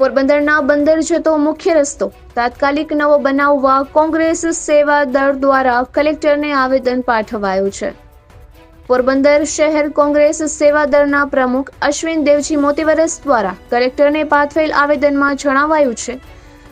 પોરબંદરના બંદર જતો મુખ્ય રસ્તો. તાત્કાલિક નવો બનાવવા કોંગ્રેસ સેવા દળ દ્વારા કલેક્ટરને આવેદન પાઠવાયું છે. પોરબંદર શહેર કોંગ્રેસ સેવા દળના પ્રમુખ અશ્વિન દેવજી મોતીવરસ દ્વારા કલેક્ટરને પાઠવેલ આવેદનમાં જણાવાયું છે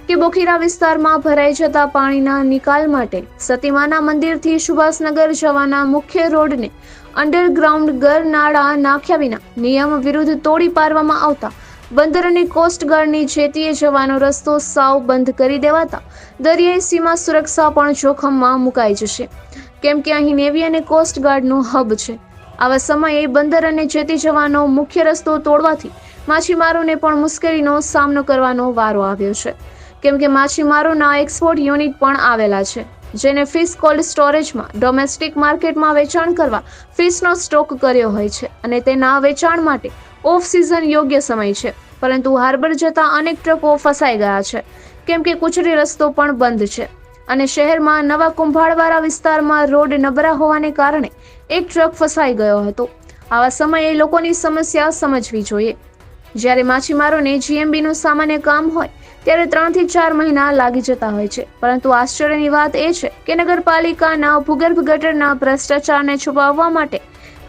કે બોખીરા વિસ્તારમાં ભરાઈ જતા પાણીના નિકાલ માટે સતીમાના મંદિરથી સુભાષનગર જવાના મુખ્ય રોડને અંડરગ્રાઉન્ડ ગર નાળા નાખ્યા વિના નિયમ વિરુદ્ધ તોડી પાડવામાં આવતા બંદર અને કોસ્ટગાર્ડની જેતીએ જવાનો રસ્તો સાવ બંધ કરી દેવાતા. દરિયાઈ સીમા સુરક્ષા પણ જોખમમાં મુકાઈ જશે. કેમ કે અહીં નેવી અને કોસ્ટગાર્ડનું હબ છે. આવા સમયે બંદર અને જેતી જવાનો મુખ્ય રસ્તો તોડવાથી માછીમારોને પણ મુશ્કેલીનો સામનો કરવાનો વારો આવ્યો છે. કેમ કે માછીમારોના એક્સપોર્ટ યુનિટ પણ આવેલા છે, જેને ફિશ કોલ્ડ સ્ટોરેજમાં, ડોમેસ્ટિક માર્કેટમાં વેચાણ કરવા ફિશનો સ્ટોક કર્યો હોય છે અને તેના વેચાણ માટે ઓફ સિઝન યોગ્ય સમય છે, પરંતુ હાર્બર જતા અનેક ટ્રકો ફસાઈ ગયા છે. કેમ કે કુચરી રસ્તો પણ બંધ છે અને શહેરમાં નવા કુંભાળવાળા વિસ્તારમાં રોડ નબળા હોવાને કારણે એક ટ્રક ફસાઈ ગયો હતો. આવા સમયે લોકોની સમસ્યા સમજવી જોઈએ. જ્યારે માછીમારોને જીએમબીનું સામાન્ય કામ હોય, ત્યારે ત્રણથી ચાર મહિના લાગી જતા હોય છે. પરંતુ આશ્ચર્યની વાત એ છે કે નગરપાલિકાના ભૂગર્ભ ગટરના ભ્રષ્ટાચારને છુપાવવા માટે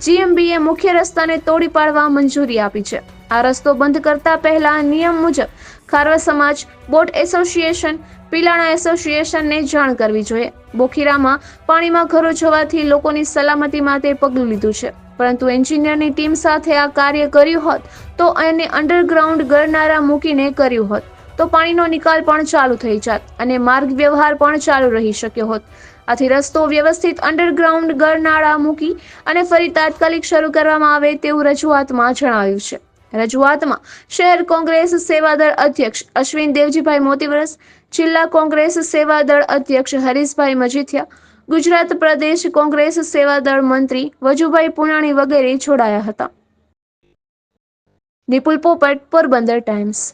જીએમબીએ મુખ્ય રસ્તાને તોડી પાડવા મંજૂરી આપી છે. આ રસ્તો બંધ કરતા પહેલા નિયમ મુજબ ખારવા સમાજ, બોટ એસોસિએશન, પીલાણા એસોસિએશનને જાણ કરવી જોઈએ. બોખીરામાં પાણીમાં ઘરો જવાથી લોકોની સલામતી માટે પગલું લીધું છે. પરંતુ એન્જિનિયરની ટીમ સાથે આ કાર્ય કર્યું હોત તો એને અંડરગ્રાઉન્ડ ગરનારા મૂકીને કર્યું હોત. તો પાણીનો નિકાલ પણ ચાલુ થઈ જાત અને માર્ગ વ્યવહાર પણ ચાલુ રહી શક્યો હોત. આથી રસ્તો વ્યવસ્થિત અંડરગ્રાઉન્ડ ગરનાળા મૂકી અને ફરી તાત્કાલિક શરૂ કરવામાં આવે તેવું રજૂઆતમાં જણાવ્યું છે. રજૂઆતમાં શહેર કોંગ્રેસ સેવાદળ અધ્યક્ષ અશ્વિન દેવજીભાઈ મોતીવરસ, જિલ્લા કોંગ્રેસ સેવાદળ અધ્યક્ષ હરીશભાઈ મજીથિયા, ગુજરાત પ્રદેશ કોંગ્રેસ સેવાદળ મંત્રી વજુભાઈ પુનાણી વગેરે જોડાયા હતા. નિપુલ પોપટ, પોરબંદર ટાઈમ્સ.